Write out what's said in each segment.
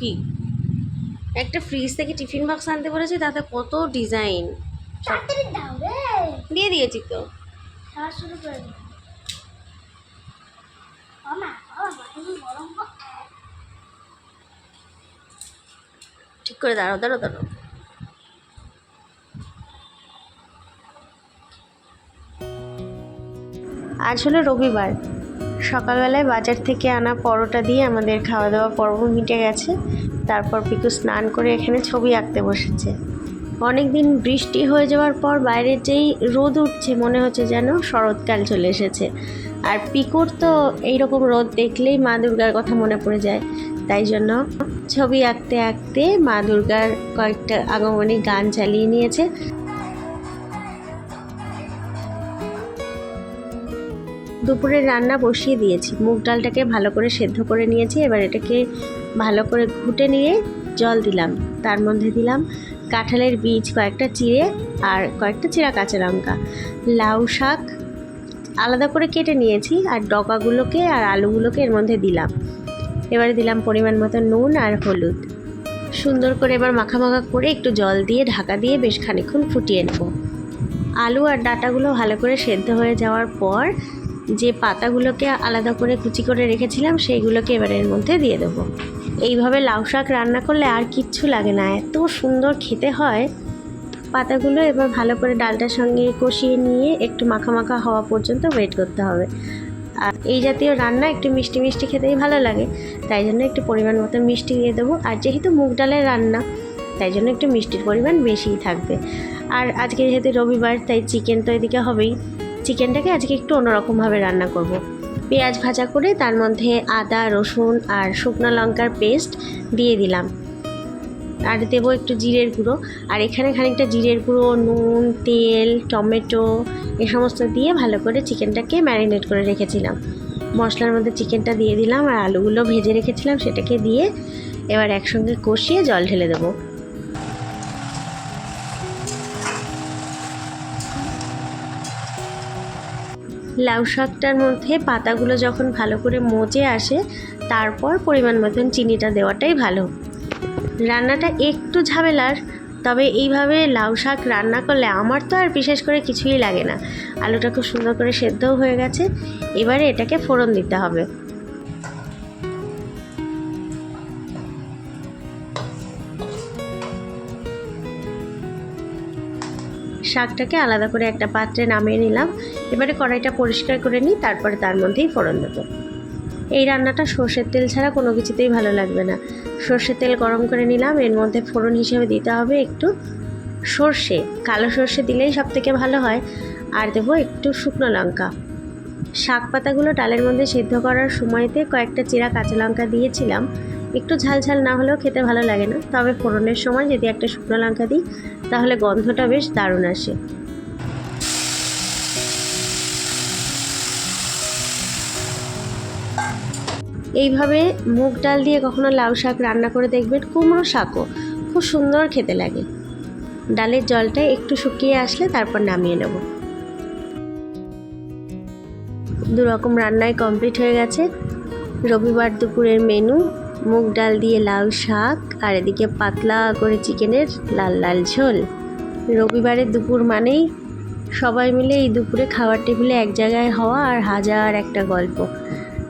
কি? একটা ফ্রিজ থেকে টিফিন বক্স আনতে বলেছে তাতে কত ডিজাইন দিয়ে দিয়েছি তো। ঠিক করে দাঁড়াও দাঁড়াও দাঁড়াও। আজ হলো রবিবার। সকালবেলায় বাজার থেকে আনা পরোটা দিয়ে আমাদের খাওয়া দাওয়া পর্ব মিটে গেছে। তারপর পিকু স্নান করে এখানে ছবি আঁকতে বসেছে। অনেক দিন বৃষ্টি হয়ে যাওয়ার পর বাইরে যেই রোদ উঠছে, মনে হচ্ছে যেন শরৎকাল চলে এসেছে। আর পিকুর তো এইরকম রোদ দেখলেই মা দুর্গার কথা মনে পড়ে যায়। তাই জন্য ছবি আঁকতে আঁকতে মা দুর্গার কয়েকটা আগমনী গান চালিয়ে নিয়েছে। দুপুরে রান্না বসিয়ে দিয়েছি। মুগ ডালটাকে ভালো করে সেদ্ধ করে নিয়েছি, এবার এটাকে ভালো করে ঘুটে নিয়ে জল দিলাম। তার মধ্যে দিলাম কাঁঠালের বীজ, কয়েকটা চিড়ে আর কয়েকটা চিরা কাঁচা লঙ্কা। লাউ শাক আলাদা করে কেটে নিয়েছি আর ডগাগুলোকে আর আলুগুলোকে এর মধ্যে দিলাম। এবারে দিলাম পরিমাণ মতো নুন আর হলুদ। সুন্দর করে এবার মাখা মাখা করে একটু জল দিয়ে ঢাকা দিয়ে বেশ খানিক্ষণ ফুটিয়ে নেব। আলু আর ডাটাগুলো ভালো করে সেদ্ধ হয়ে যাওয়ার পর যে পাতাগুলোকে আলাদা করে কুচি করে রেখেছিলাম, সেইগুলোকে এবার এর মধ্যে দিয়ে দেবো। এইভাবে লাউ শাক রান্না করলে আর কিচ্ছু লাগে না, এত সুন্দর খেতে হয়। পাতাগুলো এবার ভালো করে ডালটার সঙ্গে কষিয়ে নিয়ে একটু মাখা মাখা হওয়া পর্যন্ত ওয়েট করতে হবে। আর এই জাতীয় রান্না একটু মিষ্টি মিষ্টি খেতেই ভালো লাগে, তাই জন্য একটু পরিমাণ মতো মিষ্টি দিয়ে দেবো। আর যেহেতু মুগ ডালের রান্না, তাই জন্য একটু মিষ্টির পরিমাণ বেশিই থাকবে। আর আজকে যেহেতু রবিবার, তাই চিকেন তো এদিকে হবেই। চিকেনটাকে আজকে একটু অন্যরকমভাবে রান্না করব। পেঁয়াজ ভাজা করে তার মধ্যে আদা, রসুন আর শুকনো লঙ্কার পেস্ট দিয়ে দিলাম। আর দেবো একটু জিরের গুঁড়ো। আর এখানে খানিকটা জিরের গুঁড়ো, নুন, তেল, টমেটো এ সমস্ত দিয়ে ভালো করে চিকেনটাকে ম্যারিনেট করে রেখেছিলাম। মশলার মধ্যে চিকেনটা দিয়ে দিলাম আর আলুগুলো ভেজে রেখেছিলাম সেটাকে দিয়ে এবার একসঙ্গে কষিয়ে জল ঢেলে দেবো। লাউ শাকটার মধ্যে পাতাগুলো যখন ভালো করে মজে আসে, তারপর পরিমাণ মতন চিনিটা দেওয়াটাই ভালো। রান্নাটা একটু ঝামেলার, তবে এইভাবে লাউ শাক রান্না করলে আমার তো আর বিশেষ করে কিছুই লাগে না। আলুটা খুব সুন্দর করে সেদ্ধও হয়ে গেছে। এবারে এটাকে ফোড়ন দিতে হবে। শাকটাকে আলাদা করে একটা পাত্রে নামিয়ে নিলাম। এবারে কড়াইটা পরিষ্কার করে নিই, তারপরে তার মধ্যেই ফোড়ন দেবো। এই রান্নাটা সর্ষের তেল ছাড়া কোনো কিছুতেই ভালো লাগবে না। সর্ষের তেল গরম করে নিলাম, এর মধ্যে ফোড়ন হিসেবে দিতে হবে একটু সর্ষে। কালো সর্ষে দিলেই সব থেকে ভালো হয়। আর দেবো একটু শুকনো লঙ্কা। শাক পাতাগুলো ডালের মধ্যে সেদ্ধ করার সময়তে কয়েকটা চিরা কাঁচা লঙ্কা দিয়েছিলাম। একটু ঝাল ঝাল না হলেও খেতে ভালো লাগে না। তবে ফোড়নের সময় যদি একটা শুকনো লঙ্কা দিই, তাহলে গন্ধটা বেশ দারুণ আসে। এইভাবে মুগ ডাল দিয়ে কখনো লাউ শাক রান্না করে দেখবেন কুমড়ো শাকও খুব সুন্দর খেতে লাগে। ডালের জলটা একটু শুকিয়ে আসলে তারপর নামিয়ে নেব। দু রকম রান্নাই কমপ্লিট হয়ে গেছে। রবিবার দুপুরের মেনু মুগ ডাল দিয়ে লাউ শাক, আর এদিকে পাতলা করে চিকেনের লাল লাল ঝোল। রবিবারের দুপুর মানেই সবাই মিলে এই দুপুরে খাওয়ার টেবিলে এক জায়গায় হওয়া আর হাজার একটা গল্প।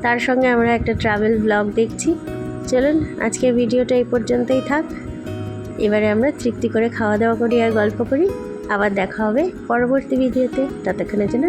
তার সঙ্গে আমরা একটা ট্রাভেল ব্লগ দেখছি। চলুন, আজকের ভিডিওটা এই পর্যন্তই থাক। এবারে আমরা তৃপ্তি করে খাওয়া দাওয়া করি আর গল্প করি। আবার দেখা হবে পরবর্তী ভিডিওতে। ততক্ষণের জন্য